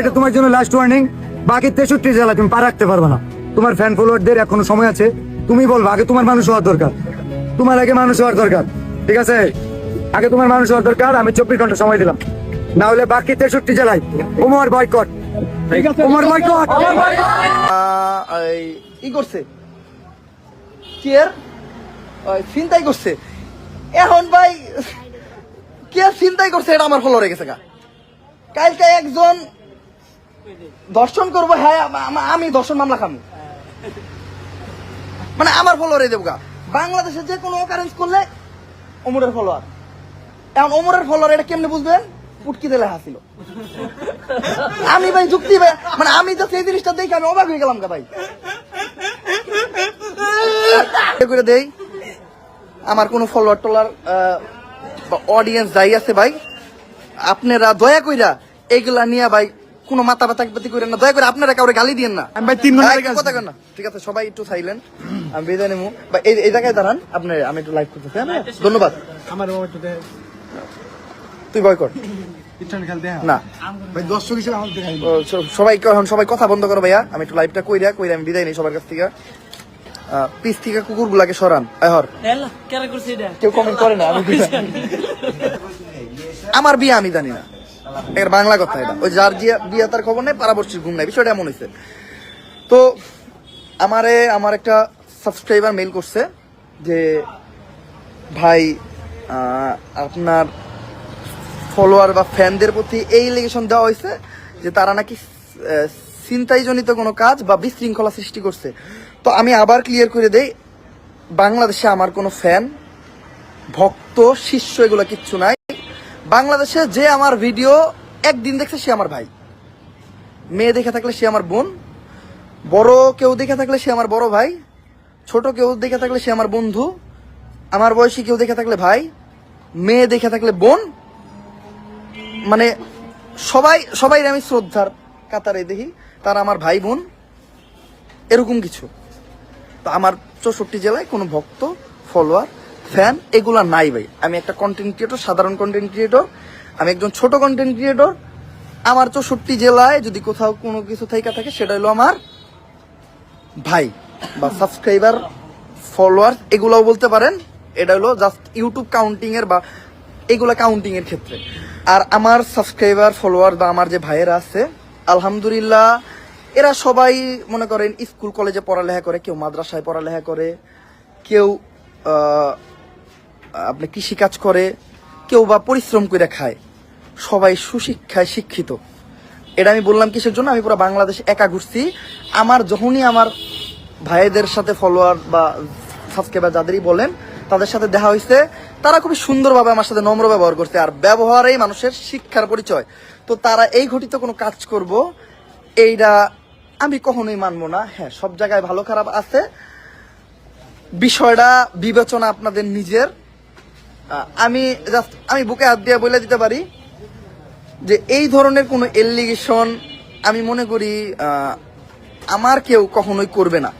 এটা তোমার জন্য লাস্ট ওয়ার্নিং বাকি তেষট্টি জেলা তুমি পা রাখতে পারবে না। তোমার ফ্যান ফলোয়ারদের এখনও সময় আছে। তুমি বলব আগে তোমার মানুষ হওয়ার দরকার। তোমার আগে মানুষ হওয়ার দরকার। ঠিক আছে? আগে তোমার মানুষ হওয়ার দরকার আমি চব্বিশ ঘণ্টা সময় দিলাম। না হলে বাকি তেষট্টি জেলায় উমর বয়কট উমর বয়কট ই করছে? কি এর? চিন্তাই করছে। এখন ভাই কে চিন্তাই করছে? এটা আমার ফলো রেখেছে গা। কালকে একজন দর্শন করব হ্যাঁ আম- দর্শন মামলা খামু। মানে আমার ফলোয়ারে দেবো গা বাংলাদেশে যে কোনো অকারেন্স করলে অমরের ফলোয়ার এখন অমরের ফলোয়ার এটা কেমনে বুঝবেন? উটকি দিলে হাসিল। আমি ভাই যুক্তি ভাই মানে আমি তো সেই জিনিসটা দেখে আমি অবাক হয়ে গেলাম গা ভাই। করে দেই, আমার কোনো ফলোয়ার টলার অডিয়েন্স যাই আছে ভাই, আপনারা দয়া কইরা এইগুলা নিয়ে ভাই কোনো মাথা ব্যথা ব্যথি করেন না। দয়া করে আপনারা কাউরে গালি দিয়েন না। আমি ভাই তিন ঘণ্টা কথা কন ঠিক আছে সবাই একটু সাইলেন্ট আমি বিদায় নেব বা এই এই জায়গায় দাঁড়ান। আপনি আমি একটু লাইভ করতেছি হ্যাঁ? ধন্যবাদ। আমার বাবা একটু তুই ভয় কর। হ্যাঁ? না। ভাই দর্শক হিসেবে সবাই এখন সবাই কথা বন্ধ করো ভাইয়া। আমি একটু লাইভটা কইরা কইরা আমি বিদায় নেই সবার কাছ থেকে। পিস থেকে কুকুর গুলাকে সরান হর। এলা কেন করছিস এটা? কেউ কমেন্ট করে না আমি আমার বিয়ে আমি জানি না। এর বাংলা কথা এটা। ওই যার জিয়া বিয়ে তার খবর নেই পারাবর্ষীর ঘুম নাই। বিষয়টা এমন হয়েছে তো আমারে, আমার একটা সাবস্ক্রাইবার মেল করছে যে, ভাই আপনার ফলোয়ার বা ফ্যানদের প্রতি এই লিগেশন দেওয়া হয়েছে যে তারা নাকি চিন্তাইজনিত কোনো কাজ বা বিশৃঙ্খলা সৃষ্টি করছে। তো আমি আবার ক্লিয়ার করে দেই, বাংলাদেশে আমার কোনো ফ্যান ভক্ত, শিষ্য এগুলো কিচ্ছু নাই। বাংলাদেশে যে আমার ভিডিও একদিন দেখছে সে আমার ভাই। মেয়ে দেখে থাকলে সে আমার বোন, বড় কেউ দেখে থাকলে সে আমার বড় ভাই, ছোট কেউ দেখে থাকলে সে আমার বন্ধু, আমার বয়সী কেউ দেখে থাকলে ভাই, মেয়ে দেখে থাকলে বোন। মানে সবাই সবাই আমি শ্রদ্ধার কাতারে দেখি, তারা আমার ভাই বোন, এরকম কিছু। তো আমার চৌষট্টি জেলায় কোনো ভক্ত ফলোয়ার ফ্যান এগুলা নাই ভাই। আমি একটা কন্টেন্ট ক্রিয়েটর সাধারণ কন্টেন্ট ক্রিয়েটর আমি একজন ছোট কন্টেন্ট ক্রিয়েটর আমার চৌষট্টি জেলায় যদি কোথাও কোনো কিছু থাইকা থাকে, সেটা হলো আমার ভাই বা সাবস্ক্রাইবার ফলোয়ার এগুলাও বলতে পারেন। এটা হলো জাস্ট ইউটিউব কাউন্টিং এর বা এগুলা কাউন্টিং এর ক্ষেত্রে। আর আমার সাবস্ক্রাইবার ফলোয়ার বা আমার যে ভাইয়েরা আছে, আলহামদুলিল্লাহ, এরা সবাই মনে করেন স্কুল কলেজে পড়ালেখা করে, কেউ মাদ্রাসায় পড়ালেখা করে, কেউ আপনি কৃষিকাজ করে, কেউ বা পরিশ্রম করে খায়। সবাই সুশিক্ষায় শিক্ষিত। এটা আমি বললাম কিসের জন্য? আমি পুরো বাংলাদেশ একা ঘুরছি। আমার যখনই আমার ভাইদের সাথে ফলোয়ার বা সাবস্ক্রাইবার যাদেরই বলেন, তাদের সাথে দেখা হয়েছে। তারা খুবই সুন্দরভাবে আমার সাথে নম্র ব্যবহার করছে। আর ব্যবহারেই মানুষের শিক্ষার পরিচয়। তো তারা এই ঘটিত কোনো কাজ করব, এইটা আমি কখনোই মানবো না। হ্যাঁ সব জায়গায় ভালো খারাপ আছে। বিষয়টা বিবেচনা আপনাদের নিজের। আমি জাস্ট আমি বুকে হাত দিয়ে বলে দিতে পারি যে এই ধরনের কোনো এলিগেশন আমি মনে করি আমার কেউ কখনোই করবে না।